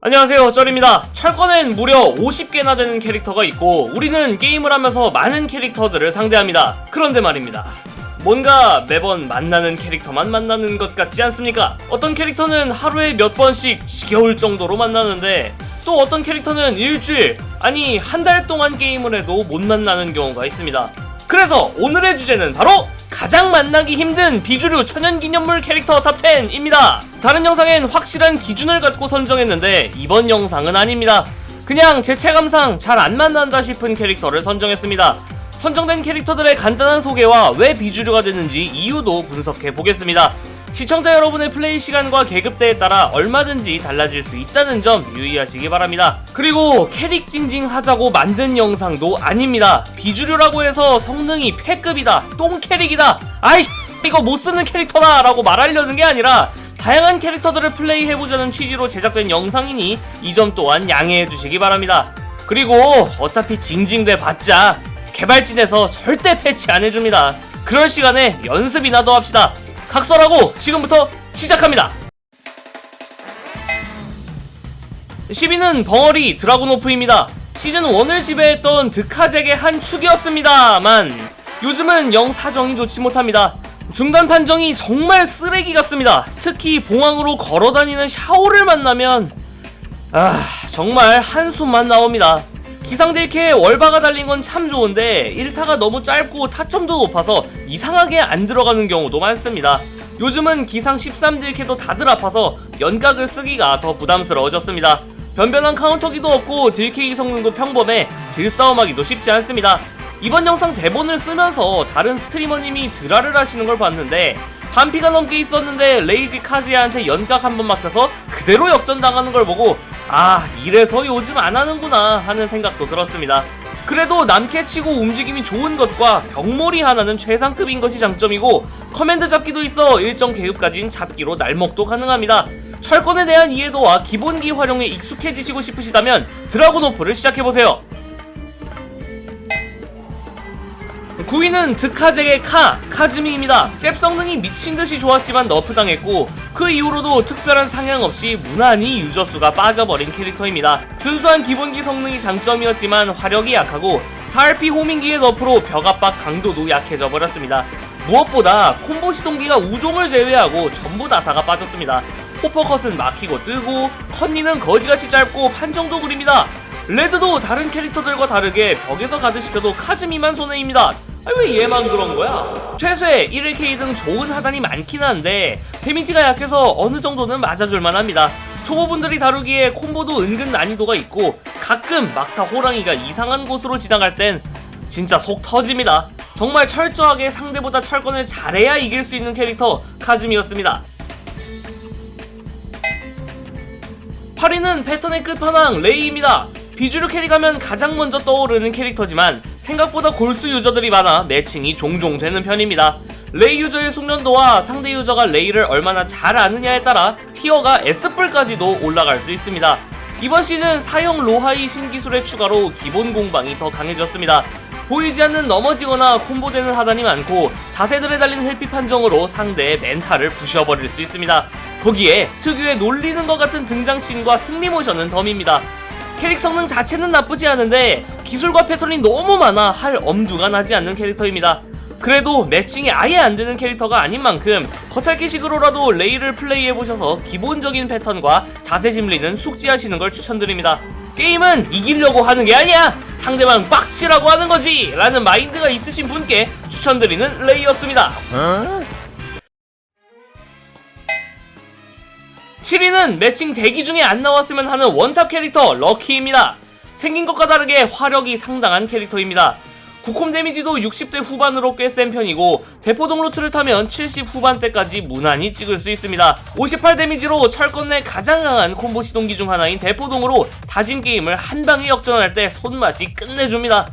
안녕하세요 쩔입니다. 철권엔 무려 50개나 되는 캐릭터가 있고 우리는 게임을 하면서 많은 캐릭터들을 상대합니다. 그런데 말입니다. 뭔가 매번 만나는 캐릭터만 만나는 것 같지 않습니까? 어떤 캐릭터는 하루에 몇 번씩 지겨울 정도로 만나는데 또 어떤 캐릭터는 일주일 아니 한 달 동안 게임을 해도 못 만나는 경우가 있습니다. 그래서 오늘의 주제는 바로 가장 만나기 힘든 비주류 천연기념물 캐릭터 탑10입니다. 다른 영상엔 확실한 기준을 갖고 선정했는데 이번 영상은 아닙니다. 그냥 제 체감상 잘 안 만난다 싶은 캐릭터를 선정했습니다. 선정된 캐릭터들의 간단한 소개와 왜 비주류가 되는지 이유도 분석해 보겠습니다. 시청자 여러분의 플레이 시간과 계급대에 따라 얼마든지 달라질 수 있다는 점 유의하시기 바랍니다. 그리고 캐릭 징징 하자고 만든 영상도 아닙니다. 비주류라고 해서 성능이 패급이다, 똥캐릭이다, 아이씨 이거 못 쓰는 캐릭터다 라고 말하려는 게 아니라 다양한 캐릭터들을 플레이해보자는 취지로 제작된 영상이니 이 점 또한 양해해 주시기 바랍니다. 그리고 어차피 징징대 봤자 개발진에서 절대 패치 안 해줍니다. 그럴 시간에 연습이나 더 합시다. 각설하고 지금부터 시작합니다. 10위는 벙어리 드라군오프입니다. 시즌 1을 지배했던 드카잭의 한 축이었습니다만 요즘은 영 사정이 좋지 못합니다. 중단 판정이 정말 쓰레기 같습니다. 특히 봉황으로 걸어다니는 샤오를 만나면 아 정말 한숨만 나옵니다. 기상딜케에 월바가 달린 건 참 좋은데 1타가 너무 짧고 타점도 높아서 이상하게 안 들어가는 경우도 많습니다. 요즘은 기상 13딜케도 다들 아파서 연각을 쓰기가 더 부담스러워졌습니다. 변변한 카운터기도 없고 딜케이 성능도 평범해 딜싸움하기도 쉽지 않습니다. 이번 영상 대본을 쓰면서 다른 스트리머님이 드라를 하시는 걸 봤는데 한 피가 넘게 있었는데 레이지 카즈야한테 연각 한 번 막혀서 그대로 역전당하는 걸 보고 아 이래서 요즘 안 하는구나 하는 생각도 들었습니다. 그래도 남캐치고 움직임이 좋은 것과 병몰이 하나는 최상급인 것이 장점이고 커맨드 잡기도 있어 일정 계급까진 잡기로 날먹도 가능합니다. 철권에 대한 이해도와 기본기 활용에 익숙해지시고 싶으시다면 드라곤오프를 시작해보세요. 9위는 드카잭의 카, 카즈미입니다. 잽 성능이 미친듯이 좋았지만 너프당했고 그 이후로도 특별한 상향 없이 무난히 유저수가 빠져버린 캐릭터입니다. 준수한 기본기 성능이 장점이었지만 화력이 약하고 4RP 호밍기의 너프로 벽 압박 강도도 약해져 버렸습니다. 무엇보다 콤보 시동기가 우종을 제외하고 전부 다사가 빠졌습니다. 호퍼컷은 막히고 뜨고 컨니는 거지같이 짧고 판정도 구립니다. 레드도 다른 캐릭터들과 다르게 벽에서 가드시켜도 카즈미만 손해입니다. 아, 왜 얘만 그런 거야? 퇴쇄, 1일 등 좋은 하단이 많긴 한데 데미지가 약해서 어느 정도는 맞아줄만 합니다. 초보분들이 다루기에 콤보도 은근 난이도가 있고 가끔 막타 호랑이가 이상한 곳으로 지나갈 땐 진짜 속 터집니다. 정말 철저하게 상대보다 철권을 잘해야 이길 수 있는 캐릭터 카즈미였습니다. 8위는 패턴의 끝판왕 레이입니다. 비주류 캐릭하면 가장 먼저 떠오르는 캐릭터지만 생각보다 골수 유저들이 많아 매칭이 종종 되는 편입니다. 레이 유저의 숙련도와 상대 유저가 레이를 얼마나 잘 아느냐에 따라 티어가 S뿔까지도 올라갈 수 있습니다. 이번 시즌 사형 로하이 신기술의 추가로 기본 공방이 더 강해졌습니다. 보이지 않는 넘어지거나 콤보되는 하단이 많고 자세들에 달린 회피 판정으로 상대의 멘탈을 부셔버릴 수 있습니다. 거기에 특유의 놀리는 것 같은 등장씬과 승리 모션은 덤입니다. 캐릭 성능 자체는 나쁘지 않은데 기술과 패턴이 너무 많아 할 엄두가 나지 않는 캐릭터입니다. 그래도 매칭이 아예 안 되는 캐릭터가 아닌 만큼 겉핥기식으로라도 레이를 플레이해보셔서 기본적인 패턴과 자세 심리는 숙지하시는 걸 추천드립니다. 게임은 이기려고 하는 게 아니야! 상대방 빡치라고 하는 거지! 라는 마인드가 있으신 분께 추천드리는 레이였습니다. 7위는 매칭 대기 중에 안 나왔으면 하는 원탑 캐릭터 럭키입니다. 생긴 것과 다르게 화력이 상당한 캐릭터입니다. 구콤 데미지도 60대 후반으로 꽤 센 편이고 대포동 루트를 타면 70 후반대까지 무난히 찍을 수 있습니다. 58 데미지로 철권 내 가장 강한 콤보 시동기 중 하나인 대포동으로 다진 게임을 한 방에 역전할 때 손맛이 끝내줍니다.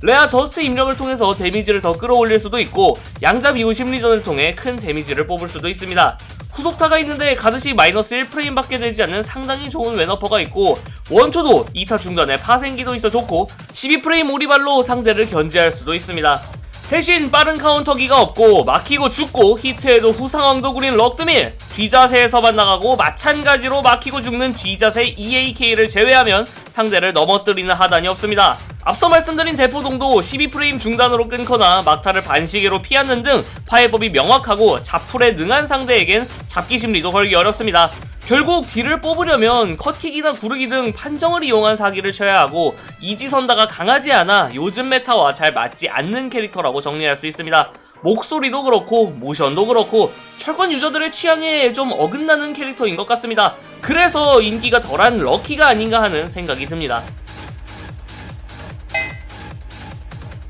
레아 저스트 입력을 통해서 데미지를 더 끌어올릴 수도 있고 양잡 이후 심리전을 통해 큰 데미지를 뽑을 수도 있습니다. 후속타가 있는데 가듯이 마이너스 1프레임 밖에 되지 않는 상당히 좋은 웨너퍼가 있고 원초도 2타 중간에 파생기도 있어 좋고 12프레임 오리발로 상대를 견제할 수도 있습니다. 대신 빠른 카운터기가 없고 막히고 죽고 히트에도 후상황도 구린 럭드밀 뒤자세에서만 나가고 마찬가지로 막히고 죽는 뒤자세 EAK를 제외하면 상대를 넘어뜨리는 하단이 없습니다. 앞서 말씀드린 대포동도 12프레임 중단으로 끊거나 막타를 반시계로 피하는 등 파해법이 명확하고 자풀에 능한 상대에겐 잡기 심리도 걸기 어렵습니다. 결국 딜을 뽑으려면 컷킥이나 구르기 등 판정을 이용한 사기를 쳐야 하고 이지선다가 강하지 않아 요즘 메타와 잘 맞지 않는 캐릭터라고 정리할 수 있습니다. 목소리도 그렇고 모션도 그렇고 철권 유저들의 취향에 좀 어긋나는 캐릭터인 것 같습니다. 그래서 인기가 덜한 럭키가 아닌가 하는 생각이 듭니다.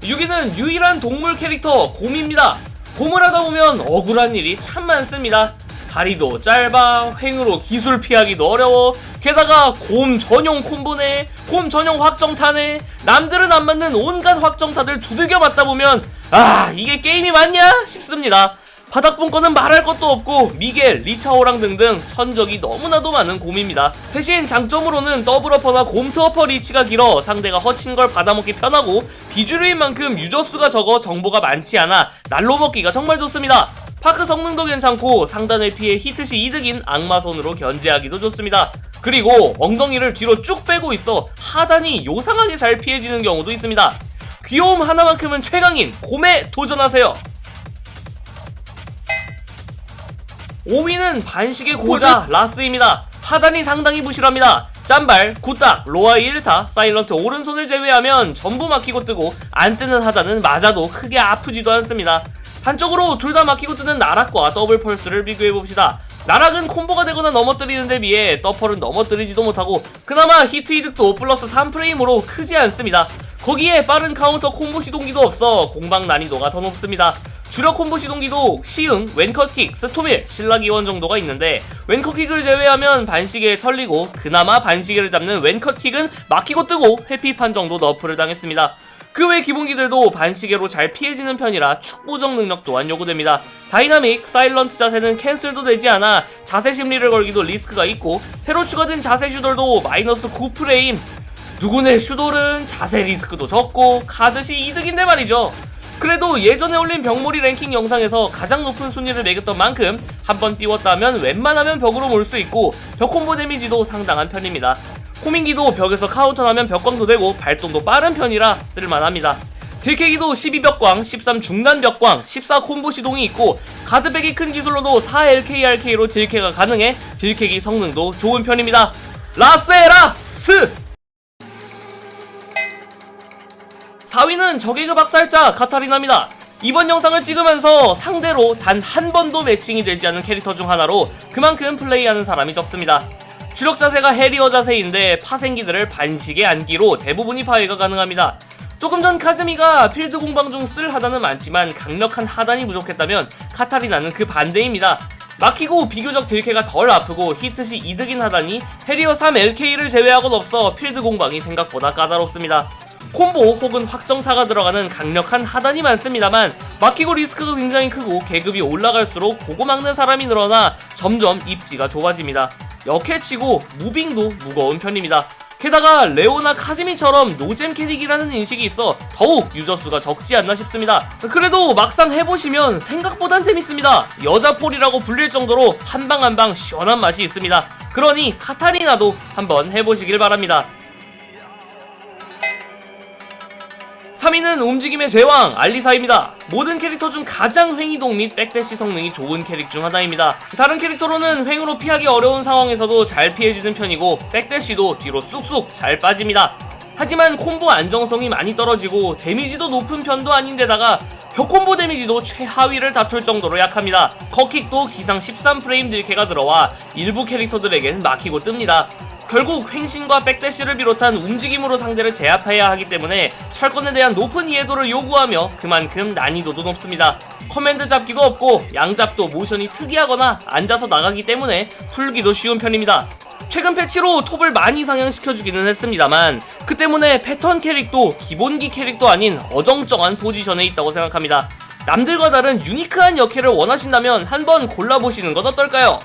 6위는 유일한 동물 캐릭터 곰입니다. 곰을 하다 보면 억울한 일이 참 많습니다. 다리도 짧아, 횡으로 기술 피하기도 어려워, 게다가 곰 전용 콤보네, 곰 전용 확정타네, 남들은 안 맞는 온갖 확정타들 두들겨 맞다 보면, 아, 이게 게임이 맞냐? 싶습니다. 바닥분권은 말할 것도 없고 미겔, 리차오랑 등등 천적이 너무나도 많은 곰입니다. 대신 장점으로는 더블어퍼나 곰트어퍼 리치가 길어 상대가 허친 걸 받아먹기 편하고 비주류인 만큼 유저수가 적어 정보가 많지 않아 날로 먹기가 정말 좋습니다. 파크 성능도 괜찮고 상단을 피해 히트시 이득인 악마손으로 견제하기도 좋습니다. 그리고 엉덩이를 뒤로 쭉 빼고 있어 하단이 요상하게 잘 피해지는 경우도 있습니다. 귀여움 하나만큼은 최강인 곰에 도전하세요. 5위는 반식의 고자 라스입니다. 하단이 상당히 부실합니다. 짠발, 굿딱, 로아이 1타, 사일런트 오른손을 제외하면 전부 막히고 뜨고 안 뜨는 하단은 맞아도 크게 아프지도 않습니다. 단적으로 둘 다 막히고 뜨는 나락과 더블 펄스를 비교해봅시다. 나락은 콤보가 되거나 넘어뜨리는 데 비해 더펄은 넘어뜨리지도 못하고 그나마 히트 이득도 플러스 3프레임으로 크지 않습니다. 거기에 빠른 카운터 콤보 시동기도 없어 공방 난이도가 더 높습니다. 주력 콤보 시동기도 시흥, 왼컷킥, 스토밀, 신라기원 정도가 있는데 왼컷킥을 제외하면 반시계에 털리고 그나마 반시계를 잡는 왼컷킥은 막히고 뜨고 회피판 정도 너프를 당했습니다. 그 외 기본기들도 반시계로 잘 피해지는 편이라 축보적 능력 또한 요구됩니다. 다이나믹, 사일런트 자세는 캔슬도 되지 않아 자세 심리를 걸기도 리스크가 있고 새로 추가된 자세 슈돌도 마이너스 9프레임 누구네 슈돌은 자세 리스크도 적고 카드시 이득인데 말이죠. 그래도 예전에 올린 병몰이 랭킹 영상에서 가장 높은 순위를 매겼던 만큼 한 번 띄웠다면 웬만하면 벽으로 몰 수 있고 벽 콤보 데미지도 상당한 편입니다. 호밍기도 벽에서 카운터나면 벽광도 되고 발동도 빠른 편이라 쓸만합니다. 딜캐기도 12벽광, 13 중단 벽광, 14 콤보 시동이 있고 가드백이 큰 기술로도 4 LKRK로 딜캐가 가능해 딜캐기 성능도 좋은 편입니다. 라스에라스! 4위는 저개그 박살자 카타리나입니다. 이번 영상을 찍으면서 상대로 단 한 번도 매칭이 되지 않은 캐릭터 중 하나로 그만큼 플레이하는 사람이 적습니다. 주력 자세가 해리어 자세인데 파생기들을 반식에 안기로 대부분이 파괴가 가능합니다. 조금 전 카즈미가 필드 공방 중 쓸 하단은 많지만 강력한 하단이 부족했다면 카타리나는 그 반대입니다. 막히고 비교적 딜캐가 덜 아프고 히트시 이득인 하단이 해리어 3 LK를 제외하곤 없어 필드 공방이 생각보다 까다롭습니다. 콤보 혹은 확정타가 들어가는 강력한 하단이 많습니다만 막히고 리스크도 굉장히 크고 계급이 올라갈수록 보고 막는 사람이 늘어나 점점 입지가 좁아집니다. 역해치고 무빙도 무거운 편입니다. 게다가 레오나 카즈미처럼 노잼 캐릭이라는 인식이 있어 더욱 유저수가 적지 않나 싶습니다. 그래도 막상 해보시면 생각보단 재밌습니다. 여자폴이라고 불릴 정도로 한 방 한방 시원한 맛이 있습니다. 그러니 카타리나도 한번 해보시길 바랍니다. 3위는 움직임의 제왕 알리사입니다. 모든 캐릭터 중 가장 횡이동 및 백대시 성능이 좋은 캐릭 중 하나입니다. 다른 캐릭터로는 횡으로 피하기 어려운 상황에서도 잘 피해지는 편이고 백대시도 뒤로 쑥쑥 잘 빠집니다. 하지만 콤보 안정성이 많이 떨어지고 데미지도 높은 편도 아닌데다가 벽콤보 데미지도 최하위를 다툴 정도로 약합니다. 컷킥도 기상 13프레임 딜캐가 들어와 일부 캐릭터들에겐 막히고 뜹니다. 결국 횡신과 백대시를 비롯한 움직임으로 상대를 제압해야 하기 때문에 철권에 대한 높은 이해도를 요구하며 그만큼 난이도도 높습니다. 커맨드 잡기도 없고 양잡도 모션이 특이하거나 앉아서 나가기 때문에 풀기도 쉬운 편입니다. 최근 패치로 톱을 많이 상향시켜주기는 했습니다만 그 때문에 패턴 캐릭도 기본기 캐릭도 아닌 어정쩡한 포지션에 있다고 생각합니다. 남들과 다른 유니크한 역해를 원하신다면 한번 골라보시는 건 어떨까요?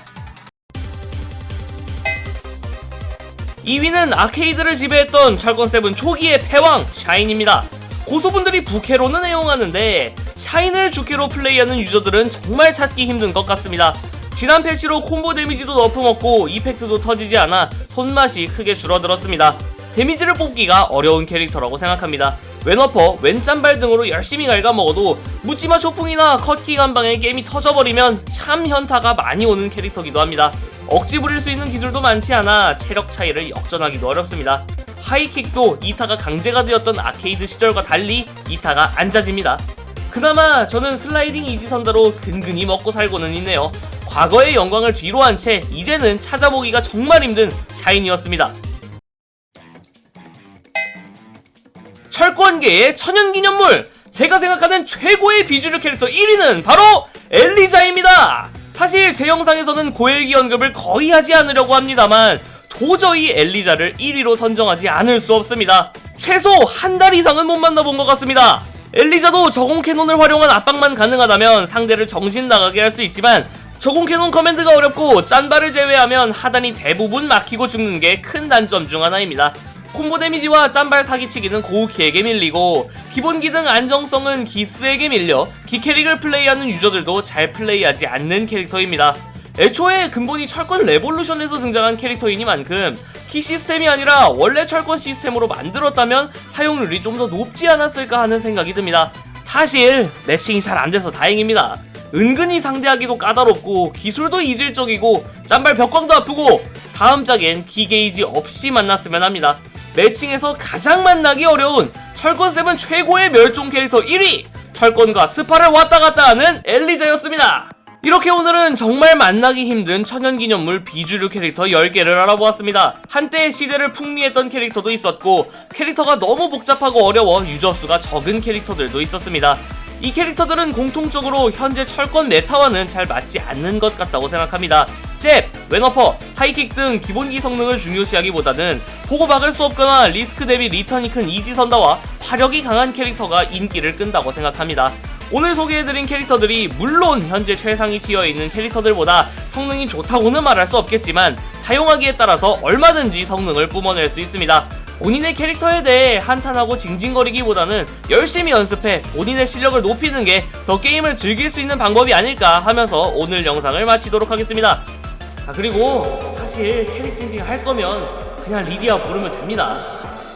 2위는 아케이드를 지배했던 철권7 초기의 패왕 샤인입니다. 고소분들이 부캐로는 애용하는데 샤인을 주캐로 플레이하는 유저들은 정말 찾기 힘든 것 같습니다. 지난 패치로 콤보 데미지도 너프먹고 이펙트도 터지지 않아 손맛이 크게 줄어들었습니다. 데미지를 뽑기가 어려운 캐릭터라고 생각합니다. 왼어퍼, 왼짠발 등으로 열심히 갉아먹어도 묻지마 초풍이나 컷킥 한 방에 게임이 터져버리면 참 현타가 많이 오는 캐릭터기도 합니다. 억지 부릴 수 있는 기술도 많지 않아 체력 차이를 역전하기도 어렵습니다. 하이킥도 이타가 강제가 되었던 아케이드 시절과 달리 이타가 안 잦습니다. 그나마 저는 슬라이딩 이지선다로 근근히 먹고 살고는 있네요. 과거의 영광을 뒤로 한 채 이제는 찾아보기가 정말 힘든 샤인이었습니다. 철권계의 천연기념물! 제가 생각하는 최고의 비주류 캐릭터 1위는 바로 엘리자입니다! 사실 제 영상에서는 고엘기 언급을 거의 하지 않으려고 합니다만 도저히 엘리자를 1위로 선정하지 않을 수 없습니다. 최소 한 달 이상은 못 만나본 것 같습니다. 엘리자도 저공 캐논을 활용한 압박만 가능하다면 상대를 정신 나가게 할 수 있지만 저공 캐논 커맨드가 어렵고 짠바를 제외하면 하단이 대부분 막히고 죽는 게 큰 단점 중 하나입니다. 콤보 데미지와 짠발 사기치기는 고우키에게 밀리고 기본 기능 안정성은 기스에게 밀려 기캐릭을 플레이하는 유저들도 잘 플레이하지 않는 캐릭터입니다. 애초에 근본이 철권 레볼루션에서 등장한 캐릭터이니만큼 키 시스템이 아니라 원래 철권 시스템으로 만들었다면 사용률이 좀 더 높지 않았을까 하는 생각이 듭니다. 사실 매칭이 잘 안 돼서 다행입니다. 은근히 상대하기도 까다롭고 기술도 이질적이고 짠발 벽광도 아프고 다음 짝엔 기게이지 없이 만났으면 합니다. 매칭에서 가장 만나기 어려운 철권7 최고의 멸종 캐릭터 1위! 철권과 스파를 왔다 갔다 하는 엘리자였습니다. 이렇게 오늘은 정말 만나기 힘든 천연기념물 비주류 캐릭터 10개를 알아보았습니다. 한때 시대를 풍미했던 캐릭터도 있었고 캐릭터가 너무 복잡하고 어려워 유저 수가 적은 캐릭터들도 있었습니다. 이 캐릭터들은 공통적으로 현재 철권 메타와는 잘 맞지 않는 것 같다고 생각합니다. 잽, 왼어퍼, 하이킥 등 기본기 성능을 중요시하기보다는 보고 막을 수 없거나 리스크 대비 리턴이 큰 이지선다와 화력이 강한 캐릭터가 인기를 끈다고 생각합니다. 오늘 소개해드린 캐릭터들이 물론 현재 최상위 티어에 있는 캐릭터들보다 성능이 좋다고는 말할 수 없겠지만 사용하기에 따라서 얼마든지 성능을 뿜어낼 수 있습니다. 본인의 캐릭터에 대해 한탄하고 징징거리기보다는 열심히 연습해 본인의 실력을 높이는 게 더 게임을 즐길 수 있는 방법이 아닐까 하면서 오늘 영상을 마치도록 하겠습니다. 아 그리고 사실 캐릭 징징 할 거면 그냥 리디아 부르면 됩니다.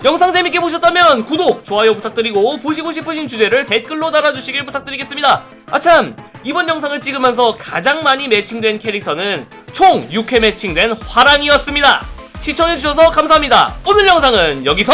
영상 재밌게 보셨다면 구독, 좋아요 부탁드리고 보시고 싶으신 주제를 댓글로 달아주시길 부탁드리겠습니다. 아참 이번 영상을 찍으면서 가장 많이 매칭된 캐릭터는 총 6회 매칭된 화랑이었습니다. 시청해주셔서 감사합니다. 오늘 영상은 여기서